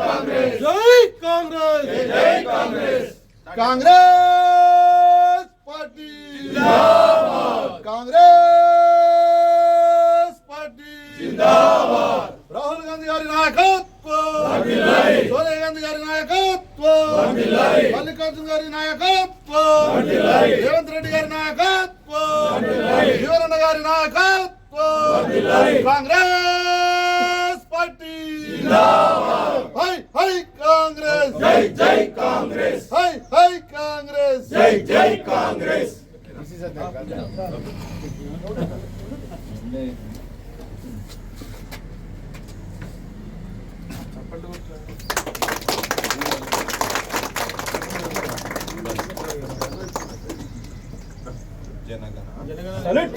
కాంగ్రెస్. జై కాంగ్రెస్. జై Congress. Congress party. Congress party. Rahul Gandhi గారి నాయకత్వం. సోనియా గాంధీ గారి నాయకత్వం. మల్లికార్జున గారి నాయకత్వం. రేవంత్ రెడ్డి గారి నాయకత్వం. జీవనన్న గారి నాయకత్వం. కాంగ్రెస్ పార్టీ. హై Congress! Jai Congress! Hai Hai Congress! Jai Jai Congress! जनगण सलूट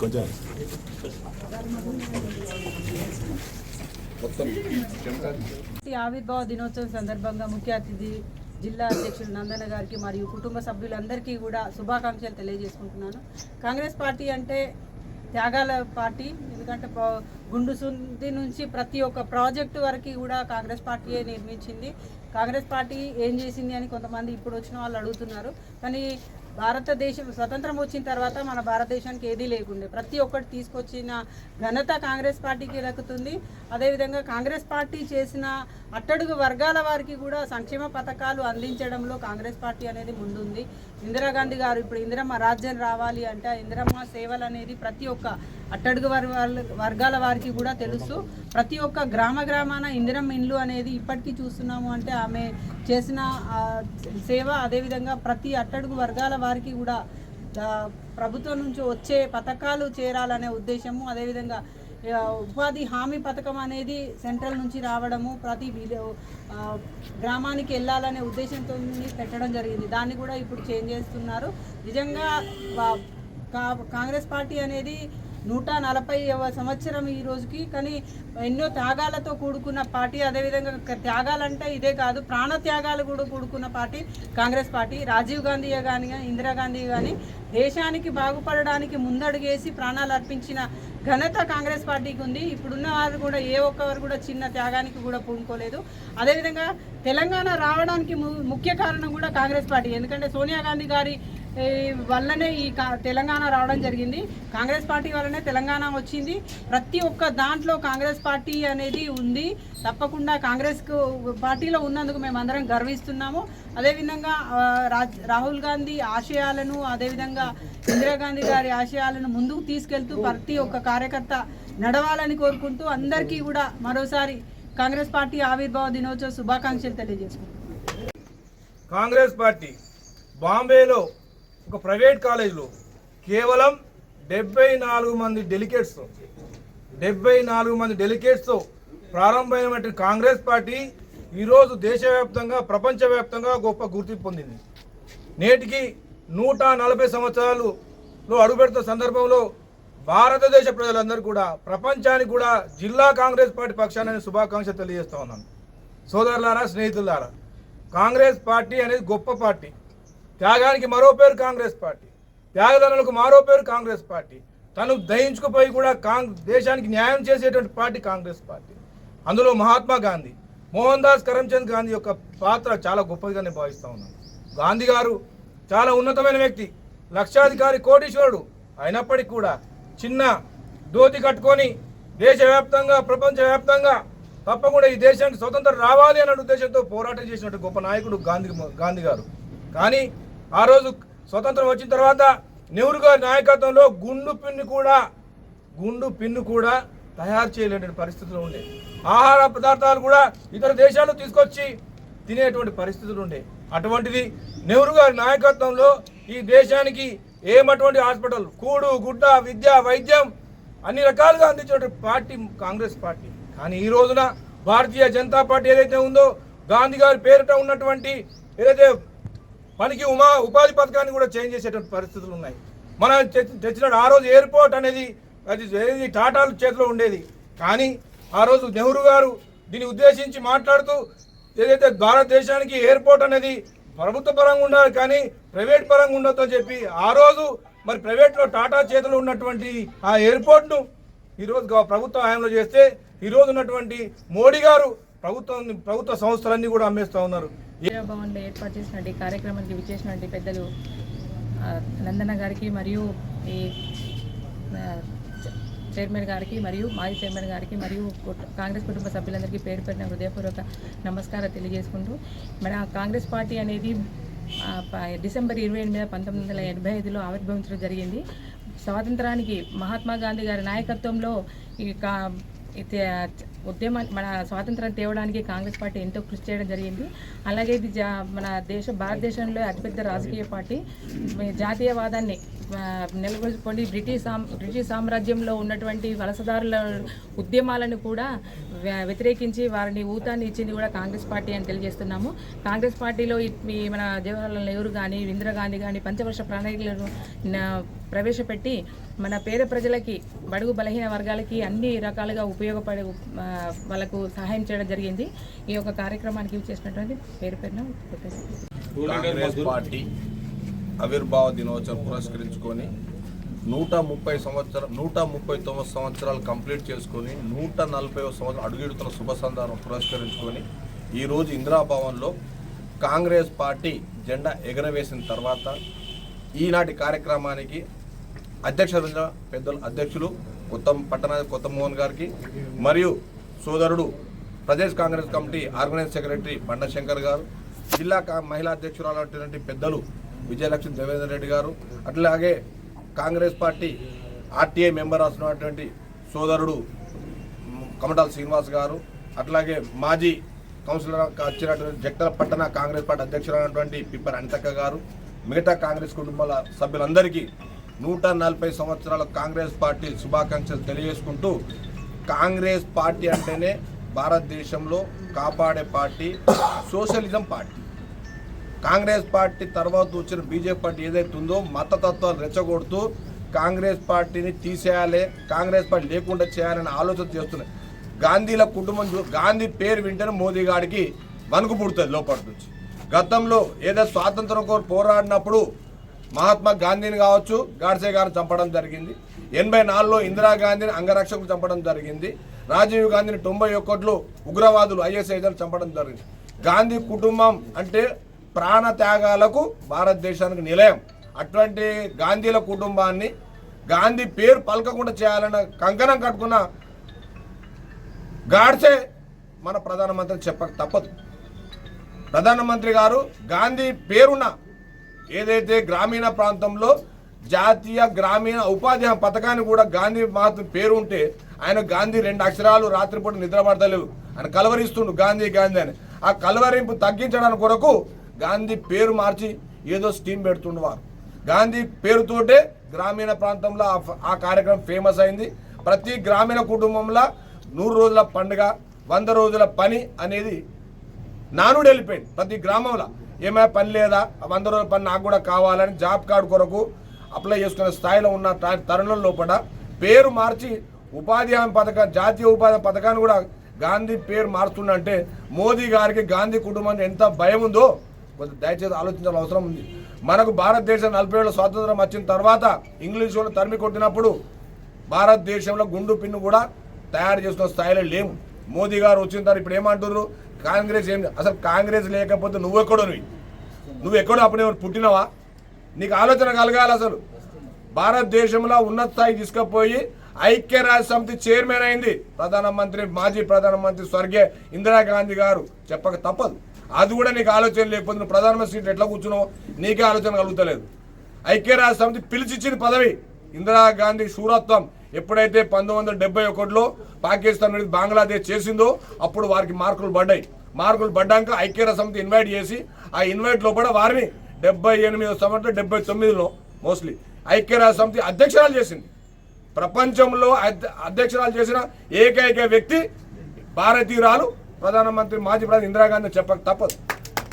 కొంచెం. ఆవిర్భావ దినోత్సవం సందర్భంగా ముఖ్య అతిథి జిల్లా అధ్యక్షుడు నందన గారికి మరియు కుటుంబ సభ్యులందరికీ కూడా శుభాకాంక్షలు తెలియజేసుకుంటున్నాను. కాంగ్రెస్ పార్టీ అంటే త్యాగాల పార్టీ ఎందుకంటే గుండు సుంది నుంచి ప్రతి ఒక్క ప్రాజెక్టు వరకు కూడా కాంగ్రెస్ పార్టీయే నిర్మించింది. కాంగ్రెస్ పార్టీ ఏం చేసింది అని కొంతమంది ఇప్పుడు వచ్చిన వాళ్ళు అడుగుతున్నారు. కానీ భారతదేశం స్వతంత్రం వచ్చిన తర్వాత మన భారతదేశానికి ఏదీ లేకుండే. ప్రతి ఒక్కటి తీసుకొచ్చిన ఘనత కాంగ్రెస్ పార్టీకి దక్కుతుంది. అదేవిధంగా కాంగ్రెస్ పార్టీ చేసిన అట్టడుగు వర్గాల వారికి కూడా సంక్షేమ పథకాలు అందించడంలో కాంగ్రెస్ పార్టీ అనేది ముందుంది. ఇందిరాగాంధీ గారు ఇప్పుడు ఇందిరమ్మ రాజ్యం రావాలి అంటే. ఇందిరమ్మ సేవలు అనేది ప్రతి ఒక్క అట్టడుగు వర్గాల వర్గాల వారికి కూడా తెలుసు. ప్రతి ఒక్క గ్రామ గ్రామాన ఇందిరం ఇండ్లు అనేది ఇప్పటికీ చూస్తున్నాము అంటే ఆమె చేసిన సేవ అదేవిధంగా ప్రతి అట్టడుగు వర్గాల వారికి కూడా ప్రభుత్వం నుంచి వచ్చే పథకాలు చేరాలనే ఉద్దేశము. అదేవిధంగా ఉపాధి హామీ పథకం అనేది సెంట్రల్ నుంచి రావడము ప్రతి గ్రామానికి వెళ్ళాలనే ఉద్దేశంతో పెట్టడం జరిగింది. దాన్ని కూడా ఇప్పుడు చేంజ్ చేస్తున్నారు. నిజంగా కా- కాంగ్రెస్ పార్టీ అనేది నూట నలభైవ సంవత్సరం ఈ రోజుకి కానీ ఎన్నో త్యాగాలతో కూడుకున్న పార్టీ అదేవిధంగా త్యాగాలంటే ఇదే కాదు ప్రాణ త్యాగాలు కూడా కూడుకున్న పార్టీ కాంగ్రెస్ పార్టీ. రాజీవ్ గాంధీ కానీ ఇందిరాగాంధీ కానీ దేశానికి బాగుపడడానికి ముందడుగేసి ప్రాణాలు అర్పించిన ఘనత కాంగ్రెస్ పార్టీకి ఉంది. ఇప్పుడున్న వారు కూడా ఏ ఒక్కవారు కూడా చిన్న త్యాగానికి కూడా పూనుకోలేదు. అదేవిధంగా తెలంగాణ రావడానికి ము- ముఖ్య కారణం కూడా కాంగ్రెస్ పార్టీ. ఎందుకంటే సోనియా గాంధీ గారి వల్లనే ఈ కా- తెలంగాణ రావడం జరిగింది. కాంగ్రెస్ పార్టీ వల్లనే తెలంగాణ వచ్చింది. ప్రతి ఒక్క దాంట్లో కాంగ్రెస్ పార్టీ అనేది ఉంది. తప్పకుండా కాంగ్రెస్ పార్టీలో ఉన్నందుకు మేము అందరం గర్విస్తున్నాము. అదేవిధంగా రాజ్- రాహుల్ గాంధీ ఆశయాలను అదేవిధంగా ఇందిరాగాంధీ గారి ఆశయాలను ముందుకు తీసుకెళ్తూ ప్రతి ఒక్క కార్యకర్త నడవాలని కోరుకుంటూ అందరికీ కూడా మరోసారి కాంగ్రెస్ పార్టీ ఆవిర్భావ దినోత్సవ శుభాకాంక్షలు తెలియజేసుకుంటున్నాం. కాంగ్రెస్ పార్టీ బాంబేలో ఒక ప్రైవేట్ కాలేజీలో కేవలం డెబ్బై నాలుగు మంది డెలికేట్స్తో డెబ్బై నాలుగు మంది డెలికేట్స్తో ప్రారంభమైనటువంటి కాంగ్రెస్ పార్టీ ఈరోజు దేశవ్యాప్తంగా ప్రపంచవ్యాప్తంగా గొప్ప గుర్తింపు పొందింది. నేటికి నూట నలభై సంవత్సరాలులో అడుగుపెడుతున్న సందర్భంలో భారతదేశ ప్రజలందరూ కూడా ప్రపంచానికి కూడా జిల్లా కాంగ్రెస్ పార్టీ పక్షాన్ని శుభాకాంక్ష శుభాకాంక్షలు తెలియజేస్తా ఉన్నాను. సోదరులారా స్నేహితులారా కాంగ్రెస్ పార్టీ అనేది గొప్ప పార్టీ. త్యాగానికి మరో పేరు కాంగ్రెస్ పార్టీ. త్యాగదనులకు మరో పేరు కాంగ్రెస్ పార్టీ. తను దహించుకుపోయి కూడా కాంగ్ దేశానికి న్యాయం చేసేటువంటి పార్టీ కాంగ్రెస్ పార్టీ. అందులో మహాత్మా గాంధీ మోహన్ దాస్ కరమ్చంద్ గాంధీ యొక్క పాత్ర చాలా గొప్పదిగా నేను భావిస్తా ఉన్నాను. గాంధీ గారు చాలా ఉన్నతమైన వ్యక్తి లక్షాధికారి కోటీశ్వరుడు. అయినప్పటికీ కూడా చిన్న దోతి కట్టుకొని దేశవ్యాప్తంగా ప్రపంచవ్యాప్తంగా తప్పకుండా ఈ దేశానికి స్వతంత్రం రావాలి అన్న ఉద్దేశంతో పోరాటం చేసినట్టు గొప్ప నాయకుడు గాంధీ గాంధీ గారు. కానీ ఆ రోజు స్వతంత్రం వచ్చిన తర్వాత నెహ్రూ గారి నాయకత్వంలో గుండు పిన్ను కూడా గుండు పిన్ను కూడా తయారు చేయలేని పరిస్థితులు ఉండే. ఆహార పదార్థాలు కూడా ఇతర దేశాలు తీసుకొచ్చి తినేటువంటి పరిస్థితులు ఉండే. అటువంటిది నెహ్రూ గారి నాయకత్వంలో ఈ దేశానికి ఏమటువంటి హాస్పిటల్ కూడు గుడ్డ విద్య వైద్యం అన్ని రకాలుగా అందించే పార్టీ కాంగ్రెస్ పార్టీ. కానీ ఈ రోజున భారతీయ జనతా పార్టీ ఏదైతే ఉందో గాంధీ గారి పేరిట ఉన్నటువంటి ఏదైతే మనకి ఉమా ఉపాధి పథకాన్ని కూడా చేంజ్ చేసేటువంటి పరిస్థితులు ఉన్నాయి. మనం తె- తెచ్చిన ఆ రోజు ఎయిర్పోర్ట్ అనేది అది ఏది టాటాల చేతిలో ఉండేది. కానీ ఆ రోజు నెహ్రూ గారు దీన్ని ఉద్దేశించి మాట్లాడుతూ ఏదైతే భారతదేశానికి ఎయిర్పోర్ట్ అనేది ప్రభుత్వ పరంగా ఉండాలి కానీ ప్రైవేట్ పరంగా ఉండొద్దని చెప్పి ఆ రోజు మరి ప్రైవేట్లో టాటా చేతిలో ఉన్నటువంటి ఆ ఎయిర్పోర్ట్ను ఈరోజు గవ- ప్రభుత్వ హయాంలో చేస్తే ఈరోజు ఉన్నటువంటి మోడీ గారు ప్రభుత్వం ప్రభుత్వ సంస్థలన్నీ కూడా అమ్మేస్తూ ఉన్నారు. భవన్లో ఏర్పాటు చేసినటువంటి కార్యక్రమానికి విచ్చేసినటువంటి పెద్దలు నందన గారికి మరియు ఈ చైర్మన్ గారికి మరియు మాజీ చైర్మన్ గారికి మరియు కాంగ్రెస్ కుటుంబ సభ్యులందరికీ పేరు పెట్టిన హృదయపూర్వక నమస్కారం తెలియజేసుకుంటూ మన కాంగ్రెస్ పార్టీ అనేది డిసెంబర్ ఇరవై ఎనిమిది పంతొమ్మిది వందల ఎనభై ఐదులో ఆవిర్భవించడం జరిగింది. స్వాతంత్రానికి మహాత్మా గాంధీ గారి నాయకత్వంలో ఈ కా ఉద్యమం మన స్వాతంత్రం తేవడానికి కాంగ్రెస్ పార్టీ ఎంతో కృషి చేయడం జరిగింది. అలాగే ఇది జా మన దేశ భారతదేశంలో అతిపెద్ద రాజకీయ పార్టీ. జాతీయవాదాన్ని నెలకొల్పుకొని బ్రిటిష్ సామ్ బ్రిటిష్ సామ్రాజ్యంలో ఉన్నటువంటి వలసదారుల ఉద్యమాలను కూడా వ్య- వ్యతిరేకించి వారిని ఊతాన్ని ఇచ్చింది కూడా కాంగ్రెస్ పార్టీ అని తెలియజేస్తున్నాము. కాంగ్రెస్ పార్టీలో ఈ మన జవహర్లాల్ నెహ్రూ కానీ ఇందిరాగాంధీ కానీ పంచవర్ష ప్రణాళికలను ప్రవేశపెట్టి మన పేద ప్రజలకి బడుగు బలహీన వర్గాలకి అన్ని రకాలుగా ఉపయోగపడే వాళ్ళకు సహాయం చేయడం జరిగింది. ఈ యొక్క కార్యక్రమానికి చేసినటువంటి పేరు పేరున పార్టీ ఆవిర్భావ దినోత్సవం పురస్కరించుకొని నూట ముప్పై సంవత్సరం నూట ముప్పై తొమ్మిది సంవత్సరాలు కంప్లీట్ చేసుకొని నూట నలభై సంవత్సరం అడుగుడుతున్న శుభ సందర్భం పురస్కరించుకొని ఈరోజు ఇందిరాభవన్లో కాంగ్రెస్ పార్టీ జెండా ఎగరవేసిన తర్వాత ఈనాటి కార్యక్రమానికి అధ్యక్ష పెద్దలు అధ్యక్షులు ఉత్తమ్ పట్టణ కొత్త మోహన్ గారికి మరియు సోదరుడు Pradesh Congress committee organise secretary Banda Shankar గారు జిల్లా కా- మహిళా అధ్యక్షురాలైనటువంటి పెద్దలు విజయలక్ష్మి దేవేంద్ర రెడ్డి గారు అట్లాగే కాంగ్రెస్ పార్టీ ఆర్టీఐ మెంబర్ అవుతున్నటువంటి సోదరుడు కమటాల శ్రీనివాస్ గారు అట్లాగే మాజీ కౌన్సిలర్ వచ్చినటువంటి జగతల పట్టణ కాంగ్రెస్ పార్టీ అధ్యక్షులైనటువంటి పిప్పర్ అనితక్క గారు మిగతా కాంగ్రెస్ కుటుంబాల సభ్యులందరికీ నూట నలభై సంవత్సరాల కాంగ్రెస్ పార్టీ శుభాకాంక్షలు తెలియజేసుకుంటూ కాంగ్రెస్ పార్టీ అంటేనే భారతదేశంలో కాపాడే party socialism party. Congress party తర్వాత వచ్చిన బీజేపీ పార్టీ ఏదైతే ఉందో మతతత్వాలు రెచ్చగొడుతూ కాంగ్రెస్ పార్టీని తీసేయాలి కాంగ్రెస్ పార్టీ లేకుండా చేయాలని ఆలోచన చేస్తున్నాయి గాంధీల కుటుంబం గాంధీ పేరు వింటేనే మోదీ గారికి వణుకు పుడుతుంది లోపల నుంచి. గతంలో ఏదో స్వాతంత్రం కోరు పోరాడినప్పుడు మహాత్మా గాంధీని కావచ్చు గాడ్సే గారిని చంపడం జరిగింది. ఎనభై నాలుగులో ఇందిరాగాంధీని అంగరక్షకులు చంపడం జరిగింది. రాజీవ్ గాంధీని తొంభై ఒక్కట్లు ఉగ్రవాదులు ఐఎస్ఐ చంపడం జరిగింది. గాంధీ కుటుంబం అంటే ప్రాణ త్యాగాలకు భారతదేశానికి నిలయం. అటువంటి గాంధీల కుటుంబాన్ని గాంధీ పేరు పలకకుండా చేయాలన్న కంకణం కట్టుకున్న గాడ్సే మన ప్రధానమంత్రి చెప్పక తప్పదు. ప్రధానమంత్రి గారు గాంధీ పేరున ఏదైతే గ్రామీణ ప్రాంతంలో జాతీయ గ్రామీణ ఉపాధి హామీ పథకాన్ని కూడా గాంధీ మహాత్మ పేరు ఉంటే ఆయన గాంధీ రెండు అక్షరాలు రాత్రిపూట నిద్రపడతలేవు. ఆయన కలవరిస్తుండు గాంధీ గాంధీ అని. ఆ కలవరింపు తగ్గించడానికి కొరకు గాంధీ పేరు మార్చి ఏదో స్కీమ్ పెడుతుండు వారు గాంధీ పేరుతోటే గ్రామీణ ప్రాంతంలో ఆ ఆ కార్యక్రమం ఫేమస్ అయింది. ప్రతి గ్రామీణ కుటుంబంలో నూరు రోజుల పండుగ వంద రోజుల పని అనేది నానుడు వెళ్ళిపోయింది. ప్రతి గ్రామంలో ఏమైనా పని లేదా వంద రోజుల పని నాకు కూడా కావాలని జాబ్ కార్డు కొరకు అప్లై చేసుకునే స్థాయిలో ఉన్న తరుణం లోపల పేరు మార్చి ఉపాధి హామీ పథకం జాతీయ ఉపాధి పథకాన్ని కూడా గాంధీ పేరు మారుతుందంటే మోదీ గారికి గాంధీ కుటుంబానికి ఎంత భయం ఉందో కొంచెం దయచేసి ఆలోచించాల్సిన అవసరం ఉంది. మనకు భారతదేశం నలభై ఏళ్ళ స్వాతంత్రం వచ్చిన తర్వాత ఇంగ్లీష్ వాళ్ళు తరిమి కొట్టినప్పుడు భారతదేశంలో గుండు పిన్ను కూడా తయారు చేసుకున్న స్థాయిలో లేము మోదీ గారు వచ్చిన తర్వాత ఇప్పుడు ఏమంటున్నారు కాంగ్రెస్ ఏం అసలు కాంగ్రెస్ లేకపోతే నువ్వు ఎక్కడో నువ్వు నువ్వు ఎక్కడో అప్పుడు ఏమైనా పుట్టినవా? నీకు ఆలోచన కలగాలి అసలు. భారతదేశంలో ఉన్నత స్థాయి తీసుకుపోయి ఐక్యరాజ్య సమితి చైర్మన్ అయింది ప్రధానమంత్రి మాజీ ప్రధానమంత్రి స్వర్గీయ ఇందిరాగాంధీ గారు. చెప్పక తప్పదు. అది కూడా నీకు ఆలోచన లేకపోతే నువ్వు ప్రధానమంత్రి సీట్ ఎట్లా కూర్చున్నావు నీకే ఆలోచన కలుగుతలేదు. ఐక్యరాజ్య సమితి పిలిచిచ్చింది పదవి. ఇందిరాగాంధీ శూరత్వం ఎప్పుడైతే పంతొమ్మిది వందల డెబ్బై ఒకటిలో పాకిస్తాన్ అనేది బంగ్లాదేశ్ చేసిందో అప్పుడు వారికి మార్కులు పడ్డాయి. మార్కులు పడ్డాక ఐక్యరాజ్య సమితి ఇన్వైట్ చేసి ఆ ఇన్వైట్ లోపల వారిని డెబ్బై ఎనిమిదో సంవత్సరం డెబ్బై తొమ్మిదిలో మోస్ట్లీ ఐక్యరాజ్య సమితి అధ్యక్షురాలు చేసింది. ప్రపంచంలో అధ్య- అధ్యక్షురాలు చేసిన ఏకైక వ్యక్తి భారతీయురాలు ప్రధానమంత్రి మాజీ ప్రధాని ఇందిరాగాంధీ చెప్పక తప్పదు.